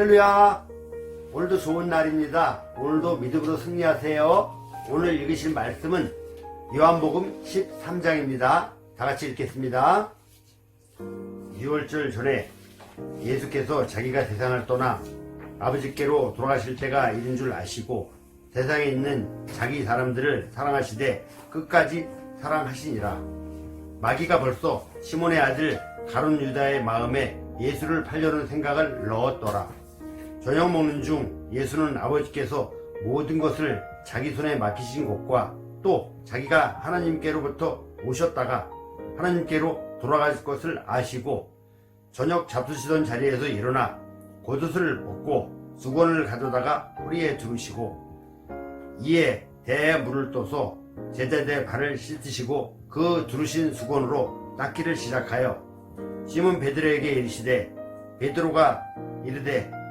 할렐루야. 오늘도 좋은 날입니다. 오늘도 믿음으로 승리하세요. 오늘 읽으실 말씀은 요한복음 13장입니다. 다 같이 읽겠습니다. 6월절 전에 예수께서 자기가 세상을 떠나 아버지께로 돌아가실 때가 이른 줄 아시고 세상에 있는 자기 사람들을 사랑하시되 끝까지 사랑하시니라. 마귀가 벌써 시몬의 아들 가룟 유다의 마음에 예수를 팔려는 생각을 넣었더라. 저녁 먹는 중 예수는 아버지께서 모든 것을 자기 손에 맡기신 것과 또 자기가 하나님께로부터 오셨다가 하나님께로 돌아갈 것을 아시고 저녁 잡수시던 자리에서 일어나 겉옷을 벗고 수건을 가져다가 허리에 두르시고 이에 대에 물을 떠서 제자들의 발을 씻으시고 그 두르신 수건으로 닦기를 시작하여 시몬 베드로에게 이르시되 베드로가 이르되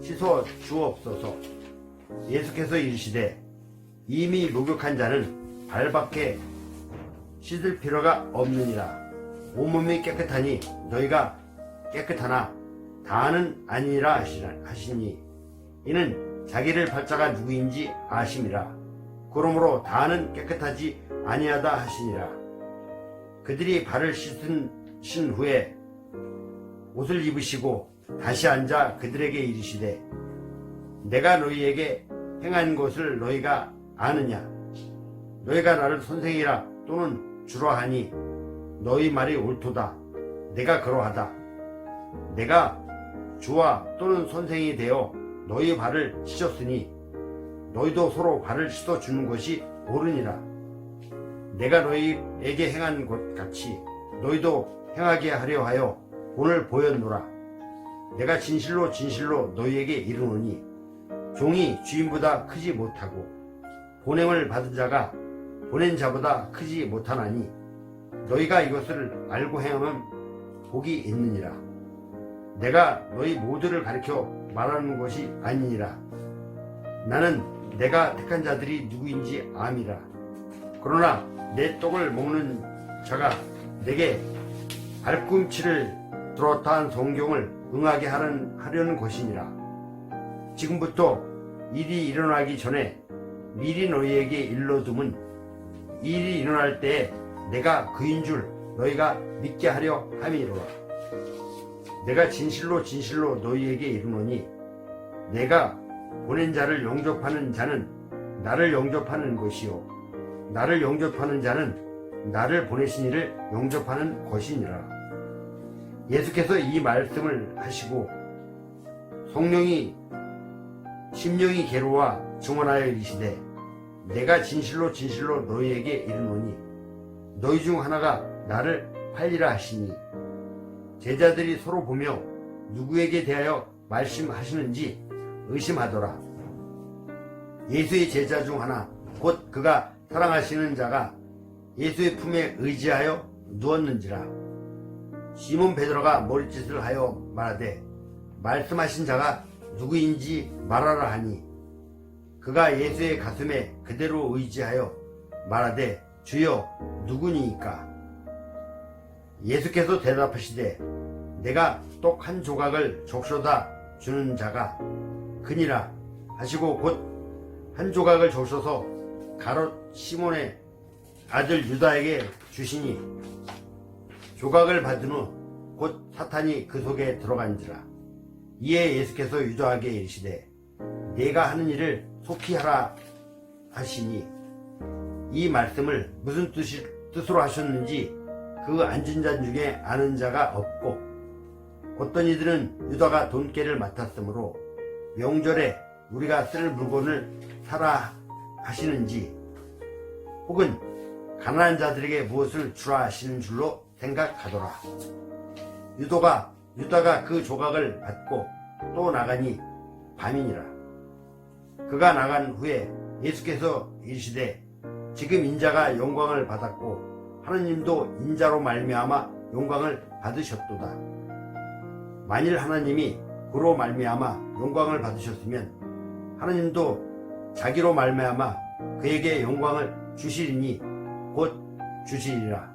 씻어 주옵소서. 예수께서 이르시되 이미 목욕한 자는 발밖에 씻을 필요가 없느니라. 온몸이 깨끗하니 너희가 깨끗하나 다는 아니라 하시니 이는 자기를 발자가 누구인지 아심이라. 그러므로 다는 깨끗하지 아니하다 하시니라. 그들이 발을 씻은 신 후에 옷을 입으시고 다시 앉아 그들에게 이르시되 내가 너희에게 행한 것을 너희가 아느냐? 너희가 나를 선생이라 또는 주라 하니 너희 말이 옳도다. 내가 그러하다. 내가 주와 또는 선생이 되어 너희 발을 씻었으니 너희도 서로 발을 씻어 주는 것이 옳으니라. 내가 너희에게 행한 것 같이 너희도 행하게 하려 하여 본을 보였노라 내가 진실로 진실로 너희에게 이르노니 종이 주인보다 크지 못하고 보냄을 받은 자가 보낸 자보다 크지 못하나니 너희가 이것을 알고 행하면 복이 있느니라. 내가 너희 모두를 가리켜 말하는 것이 아니니라. 나는 내가 택한 자들이 누구인지 암이라. 그러나 내 떡을 먹는 자가 내게 발꿈치를 들었다 한 성경을 응하게 하는, 하려는 것이니라. 지금부터 일이 일어나기 전에 미리 너희에게 일러둠은 일이 일어날 때에 내가 그인 줄 너희가 믿게 하려 함이로라. 내가 진실로 진실로 너희에게 이르노니 내가 보낸 자를 영접하는 자는 나를 영접하는 것이요 나를 영접하는 자는 나를 보내신 이를 영접하는 것이니라. 예수께서 이 말씀을 하시고 성령이 심령이 괴로와 증언하여 이르시되 내가 진실로 진실로 너희에게 이르노니 너희 중 하나가 나를 팔리라 하시니 제자들이 서로 보며 누구에게 대하여 말씀하시는지 의심하더라. 예수의 제자 중 하나 곧 그가 사랑하시는 자가 예수의 품에 의지하여 누웠는지라 시몬 베드로가 머리짓을 하여 말하되 말씀하신 자가 누구인지 말하라 하니 그가 예수의 가슴에 그대로 의지하여 말하되 주여 누구니이까? 예수께서 대답하시되 내가 떡한 조각을 적셔다 주는 자가 그니라 하시고 곧 한 조각을 적셔서 가롯 시몬의 아들 유다에게 주시니 조각을 받은 후 곧 사탄이 그 속에 들어간지라. 이에 예수께서 유다에게 이르시되 내가 하는 일을 속히 하라 하시니 이 말씀을 무슨 뜻이, 뜻으로 하셨는지 그 앉은 자 중에 아는 자가 없고 어떤 이들은 유다가 돈깨를 맡았으므로 명절에 우리가 쓸 물건을 사라 하시는지 혹은 가난한 자들에게 무엇을 주라 하시는 줄로 생각하더라. 유도가 유다가 그 조각을 받고 또 나가니 밤이니라. 그가 나간 후에 예수께서 이르시되 지금 인자가 영광을 받았고 하느님도 인자로 말미암아 영광을 받으셨도다. 만일 하나님이 그로 말미암아 영광을 받으셨으면 하나님도 자기로 말미암아 그에게 영광을 주시리니 곧 주시리라.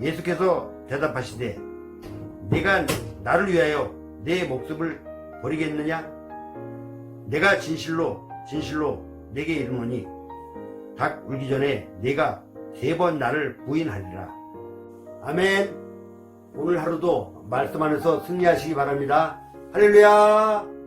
예수께서 대답하시되 내가 나를 위하여 내 목숨을 버리겠느냐? 내가 진실로 진실로 내게 이르노니 닭 울기 전에 내가 세 번 나를 부인하리라. 아멘. 오늘 하루도 말씀 안에서 승리하시기 바랍니다. 할렐루야.